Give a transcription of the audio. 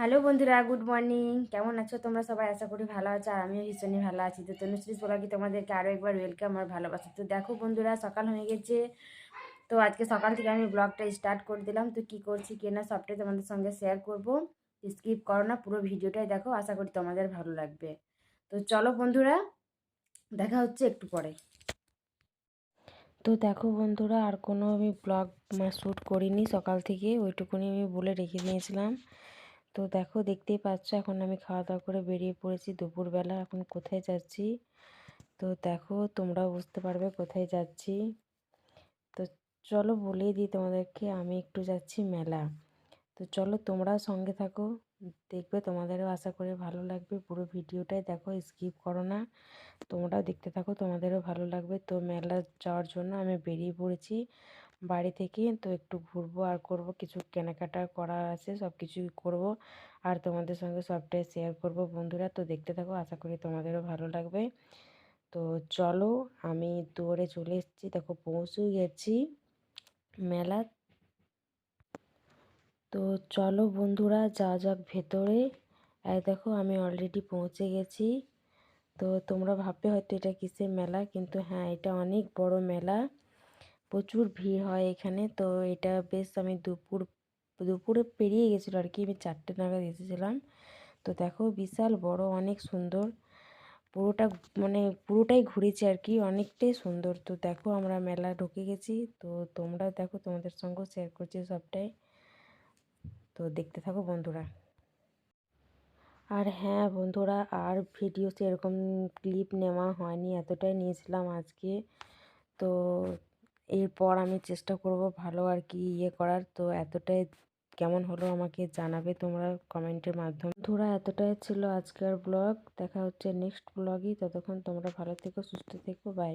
Hello বন্ধুরা, good morning. কেমন আছো তোমরা সবাই? আশা করি ভালো আছো, আর আমিও ভীষণই ভালো আছি। তো তনুশ্রী কি তোমাদেরকে আরও একবার ওয়েলকাম আর ভালোবাসা। তো দেখো বন্ধুরা, সকাল হয়ে গেছে। তো আজকে সকাল থেকে আমি ব্লগটা স্টার্ট করে দিলাম। তো কী করছি, কে না, সবটাই তোমাদের সঙ্গে শেয়ার করব। স্কিপ করো না, পুরো ভিডিওটাই দেখো। আশা করি তোমাদের ভালো লাগবে। তো চলো বন্ধুরা, দেখা হচ্ছে একটু পরে। তো দেখো বন্ধুরা, আর কোনো আমি ব্লগ শ্যুট করিনি। সকাল থেকে ওইটুকুনি আমি বলে রেখে দিয়েছিলাম। তো দেখো দেখতেই পাচ্ছ, এখন আমি খাওয়া দাওয়া করে বেরিয়ে পড়েছি দুপুরবেলা। এখন কোথায় যাচ্ছি? তো দেখো, তোমরাও বুঝতে পারবে কোথায় যাচ্ছি। তো চলো বলেই দিই তোমাদেরকে, আমি একটু যাচ্ছি মেলা। তো চলো তোমরাও সঙ্গে থাকো, দেখবে তোমাদেরও আশা করে ভালো লাগবে। পুরো ভিডিওটাই দেখো, স্কিপ করো না। তোমরাও দেখতে থাকো, তোমাদেরও ভালো লাগবে। তো মেলা যাওয়ার জন্য আমি বেরিয়ে পড়েছি। বাড়ি থেকে তো একটু ঘুরবো আর করব। কিছু কেনাকাটা করার আছে সব কিছুই করব। আর তোমাদের সঙ্গে সবটাই শেয়ার করব। বন্ধুরা, তো দেখতে থাকো, আশা করি তোমাদেরও ভালো লাগবে। তো চলো, আমি দৌড়ে চলে এসেছি। দেখো, পৌঁছেও গেছি মেলা। তো চলো বন্ধুরা, যা যাক ভেতরে। এই দেখো, আমি অলরেডি পৌঁছে গেছি। তো তোমরা ভাববে হয়তো এটা কিসের মেলা, কিন্তু হ্যাঁ এটা অনেক বড় মেলা। প্রচুর ভিড় হয় এখানে। তো এটা বেশ আমি দুপুর, দুপুরে পেরিয়ে গেছিল আর কি। আমি চারটে নাগাদ এসেছিলাম। তো দেখো বিশাল বড়, অনেক সুন্দর। পুরোটা মানে পুরোটাই ঘুরেছি আর কি, অনেকটাই সুন্দর। তো দেখো আমরা মেলা ঢুকে গেছি। তো তোমরা দেখো তোমাদের সঙ্গেও শেয়ার করছি সবটাই। তো দেখতে থাকো বন্ধুরা। আর হ্যাঁ বন্ধুরা, আর ভিডিও সেরকম ক্লিপ নেওয়া হয়নি, এতটাই নিয়েছিলাম আজকে। তো এরপর আমি চেষ্টা করব ভালো আর কি ইয়ে করার। তো এতটাই কেমন হলো আমাকে জানাবে তোমরা কমেন্টের মাধ্যমে। ধরা এতটাই ছিল আজকের ব্লগ। দেখা হচ্ছে নেক্সট ব্লগই। ততক্ষণ তোমরা ভালো থেকো, সুস্থ থেকো। বাই